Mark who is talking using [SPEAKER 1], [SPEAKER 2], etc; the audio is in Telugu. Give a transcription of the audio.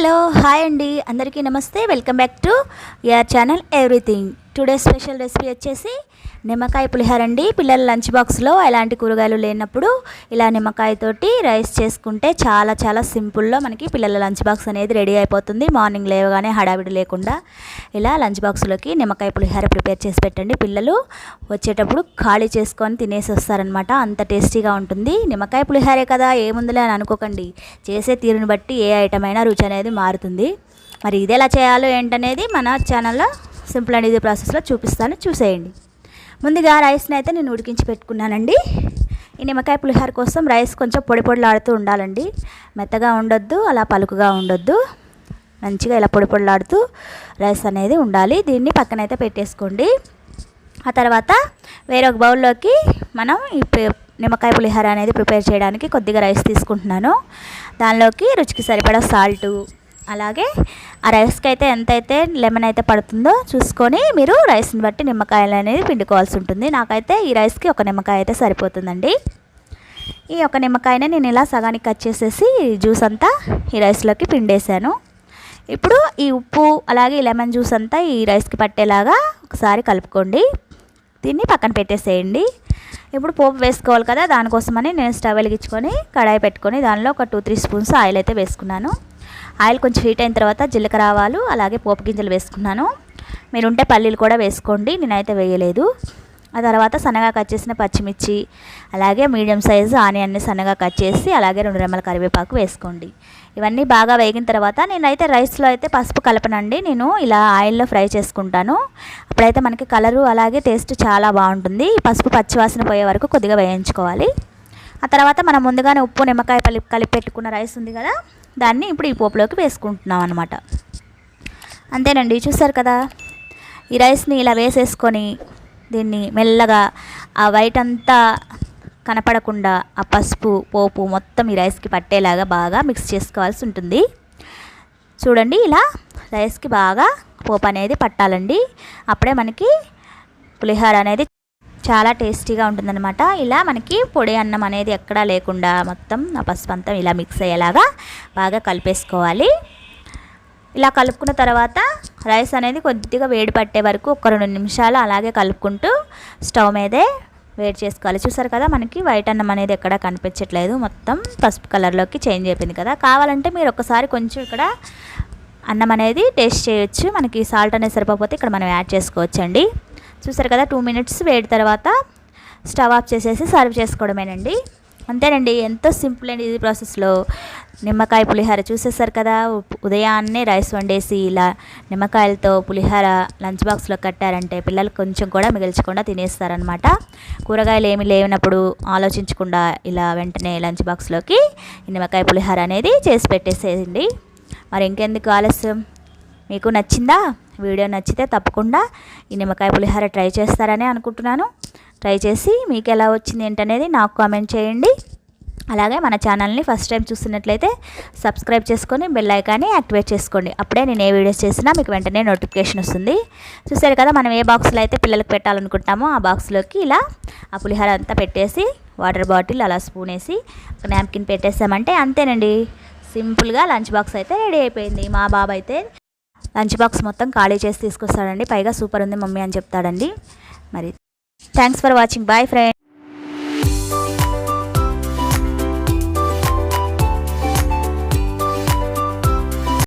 [SPEAKER 1] హలో హాయ్ అండి. అందరికీ నమస్తే. Welcome back to your channel everything. Today special recipe వచ్చేసి నిమ్మకాయ పులిహోర అండి. పిల్లల లంచ్ బాక్స్లో ఎలాంటి కూరగాయలు లేనప్పుడు ఇలా నిమ్మకాయతోటి రైస్ చేసుకుంటే చాలా చాలా సింపుల్లో మనకి పిల్లల లంచ్ బాక్స్ అనేది రెడీ అయిపోతుంది. మార్నింగ్ లేవగానే హడావిడి లేకుండా ఇలా లంచ్ బాక్స్లోకి నిమ్మకాయ పులిహోర ప్రిపేర్ చేసి పెట్టండి. పిల్లలు వచ్చేటప్పుడు ఖాళీ చేసుకొని తినేసి వస్తారనమాట అంత టేస్టీగా ఉంటుంది. నిమ్మకాయ పులిహోరే కదా ఏముందిలే అని అనుకోకండి. చేసే తీరుని బట్టి ఏ ఐటమ్ అయినా రుచి అనేది మారుతుంది. మరి ఇది ఎలా చేయాలో ఏంటనేది మన ఛానల్లో సింపుల్ అండ్ ఈజీ ప్రాసెస్లో చూపిస్తాను చూసేయండి. ముందుగా రైస్ని అయితే నేను ఉడికించి పెట్టుకున్నానండి. ఈ నిమ్మకాయ పులిహోర కోసం రైస్ కొంచెం పొడి పొడిలాడుతూ ఉండాలండి. మెత్తగా ఉండొద్దు అలా పలుకుగా ఉండొద్దు. మంచిగా ఇలా పొడి పొడిలాడుతూ రైస్ అనేది ఉండాలి. దీన్ని పక్కనైతే పెట్టేసుకోండి. ఆ తర్వాత వేరొక బౌల్లోకి మనం ఈ నిమ్మకాయ పులిహోర అనేది ప్రిపేర్ చేయడానికి కొద్దిగా రైస్ తీసుకుంటున్నాను. దానిలోకి రుచికి సరిపడా సాల్టు అలాగే ఆ రైస్కి అయితే ఎంతైతే లెమన్ అయితే పడుతుందో చూసుకొని మీరు రైస్ని బట్టి నిమ్మకాయలు అనేది పిండుకోవాల్సి ఉంటుంది. నాకైతే ఈ రైస్కి ఒక నిమ్మకాయ అయితే సరిపోతుందండి. ఈ ఒక నిమ్మకాయని నేను ఇలా సగానికి కట్ చేసేసి జ్యూస్ అంతా ఈ రైస్లోకి పిండేశాను. ఇప్పుడు ఈ ఉప్పు అలాగే ఈ లెమన్ జ్యూస్ అంతా ఈ రైస్కి పట్టేలాగా ఒకసారి కలుపుకోండి. దీన్ని పక్కన పెట్టేసేయండి. ఇప్పుడు పోపు వేసుకోవాలి కదా దానికోసమని నేను స్టవ్ వెలిగించుకొని కడాయి పెట్టుకొని దానిలో ఒక టూ త్రీ స్పూన్స్ ఆయిల్ అయితే వేసుకున్నాను. ఆయిల్ కొంచెం హీట్ అయిన తర్వాత జీలకర్ర ఆవాలు అలాగే పోపు గింజలు వేసుకున్నాను. మీరుంటే పల్లీలు కూడా వేసుకోండి నేనైతే వేయలేదు. ఆ తర్వాత సన్నగా కట్ చేసిన పచ్చిమిర్చి అలాగే మీడియం సైజు ఆనియన్ని సన్నగా కట్ చేసి అలాగే రెండు రెమ్మల కరివేపాకు వేసుకోండి. ఇవన్నీ బాగా వేగిన తర్వాత నేనైతే రైస్లో అయితే పసుపు కలపనండి. నేను ఇలా ఆయిల్లో ఫ్రై చేసుకుంటాను. అప్పుడైతే మనకి కలరు అలాగే టేస్ట్ చాలా బాగుంటుంది. పసుపు పచ్చివాసన పోయే వరకు కొద్దిగా వేయించుకోవాలి. ఆ తర్వాత మనం ముందుగానే ఉప్పు నిమ్మకాయ కలిపి కలిపి పెట్టుకున్న రైస్ ఉంది కదా దాన్ని ఇప్పుడు ఈ పోపులోకి వేసుకుంటున్నాం అనమాట అంతేనండి చూసారు కదా? ఈ రైస్ని ఇలా వేసేసుకొని దీన్ని మెల్లగా ఆ వైట్ అంతా కనపడకుండా ఆ పసుపు పోపు మొత్తం ఈ రైస్కి పట్టేలాగా బాగా మిక్స్ చేసుకోవాల్సి ఉంటుంది. చూడండి ఇలా రైస్కి బాగా పోపు అనేది పట్టాలండి. అప్పుడే మనకి పులిహోర అనేది చాలా టేస్టీగా ఉంటుందన్నమాట. ఇలా మనకి పొడి అన్నం అనేది ఎక్కడా లేకుండా మొత్తం ఆ పసుపు అంతా ఇలా మిక్స్ అయ్యేలాగా బాగా కలిపేసుకోవాలి. ఇలా కలుపుకున్న తర్వాత రైస్ అనేది కొద్దిగా వేడి పట్టే వరకు ఒక రెండు నిమిషాలు అలాగే కలుపుకుంటూ స్టవ్ మీదే వేడి చేసుకోవాలి. చూసారు కదా మనకి వైట్ అన్నం అనేది ఎక్కడ కనిపించట్లేదు. మొత్తం పసుపు కలర్లోకి చేంజ్ అయిపోయింది కదా. కావాలంటే మీరు ఒకసారి కొంచెం ఇక్కడ అన్నం అనేది టేస్ట్ చేయొచ్చు. మనకి సాల్ట్ అనేది సరిపోతే ఇక్కడ మనం యాడ్ చేసుకోవచ్చండి. చూసారు కదా టూ మినిట్స్ వేడి తర్వాత స్టవ్ ఆఫ్ చేసేసి సర్వ్ చేసుకోవడమేనండి. అంతేనండి ఎంతో సింపుల్ అండి ఇది ప్రాసెస్లో. నిమ్మకాయ పులిహోర చూసేసారు కదా ఉదయాన్నే రైస్ వండేసి ఇలా నిమ్మకాయలతో పులిహోర లంచ్ బాక్స్లో కట్టారంటే పిల్లలు కొంచెం కూడా మిగిల్చకుండా తినేస్తారనమాట కూరగాయలు ఏమి లేనప్పుడు ఆలోచించకుండా ఇలా వెంటనే లంచ్ బాక్స్లోకి నిమ్మకాయ పులిహోర అనేది చేసి పెట్టేసేయండి. మరి ఇంకెందుకు ఆలస్యం? మీకు నచ్చిందా? వీడియో నచ్చితే తప్పకుండా ఈ నిమ్మకాయ పులిహోర ట్రై చేస్తారని అనుకుంటున్నాను. ట్రై చేసి మీకు ఎలా వచ్చింది ఏంటనేది నాకు కామెంట్ చేయండి. అలాగే మన ఛానల్ని ఫస్ట్ టైం చూస్తున్నట్లయితే సబ్స్క్రైబ్ చేసుకొని బెల్ ఐకాన్ని యాక్టివేట్ చేసుకోండి. అప్పుడే నేను ఏ వీడియోస్ చేసినా మీకు వెంటనే నోటిఫికేషన్ వస్తుంది. చూసారు కదా మనం ఏ బాక్స్లో అయితే పిల్లలకు పెట్టాలనుకుంటామో ఆ బాక్స్లోకి ఇలా ఆ పులిహోర అంతా పెట్టేసి వాటర్ బాటిల్ అలా స్పూన్ వేసి ఒక నాప్కిన్ పెట్టేసామంటే అంతేనండి. సింపుల్గా లంచ్ బాక్స్ అయితే రెడీ అయిపోయింది. మా బాబు అయితే లంచ్ బాక్స్ మొత్తం ఖాళీ చేసి తీసుకొస్తాడండి. పైగా సూపర్ ఉంది మమ్మీ అని చెప్తాడండి. మరి thanks for watching. Bye friend.